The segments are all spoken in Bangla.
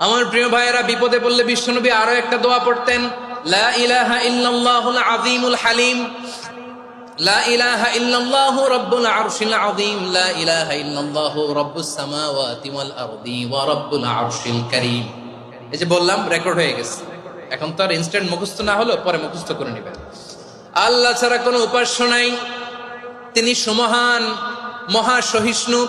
আমার প্রিয় ভাইয়েরা, বিপদে পড়লে বিশ্বনবী আরও একটা দোয়া পড়তেন, লা ইলাহা হালিম। লা ইলাহা লা ইলাহা আরশিল বললাম রেকর্ড হয়ে গেছে। এখন তো আর ইনস্ট্যান্ট না পরে করে নেবেন। আল্লাহ ছাড়া কোনো নাই। তিনি সুমহান মহা সহিষ্ণু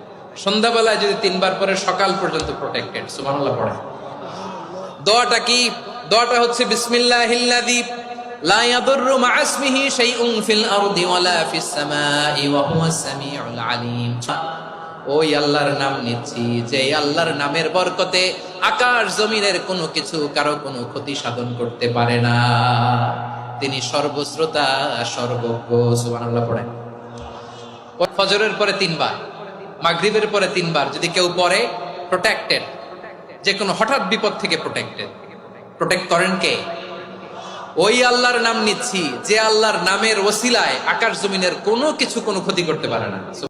সন্ধ্যাবেলায় যদি তিনবার পরে সকাল পর্যন্ত প্রোটেক্টেড সুবহানাল্লাহ পড়ে। দোয়াটা কি? দোয়াটা হচ্ছে, বিসমিল্লাহিল্লাযী লা ইয়াদুররু মা ইসমিহি শাইউন ফিল আরদি ওয়ালা ফিস সামাই ওয়া হুয়াস সামিউল আলিম। ওই আল্লাহর নাম নিচ্ছি যে আল্লাহর নামের বরকতে আকাশ জমিনের কোনো কিছু কারও কোনো ক্ষতি সাধন করতে পারে না। তিনি সর্বশ্রোতা, সর্বজ্ঞ, সুবহানাল্লাহ পড়েন ফজরের পরে তিনবার। মাগরিবের পরে তিনবার যদি কেউ পরে প্রোটেক্টেড যে কোনো হঠাৎ বিপদ থেকে প্রোটেক্টেড প্রোটেক্ট করেন কে? ওই আল্লাহর নাম নিচ্ছি যে আল্লাহর নামের ওসিলায় আকাশ জমিনের কোনো কিছু কোনো ক্ষতি করতে পারে না।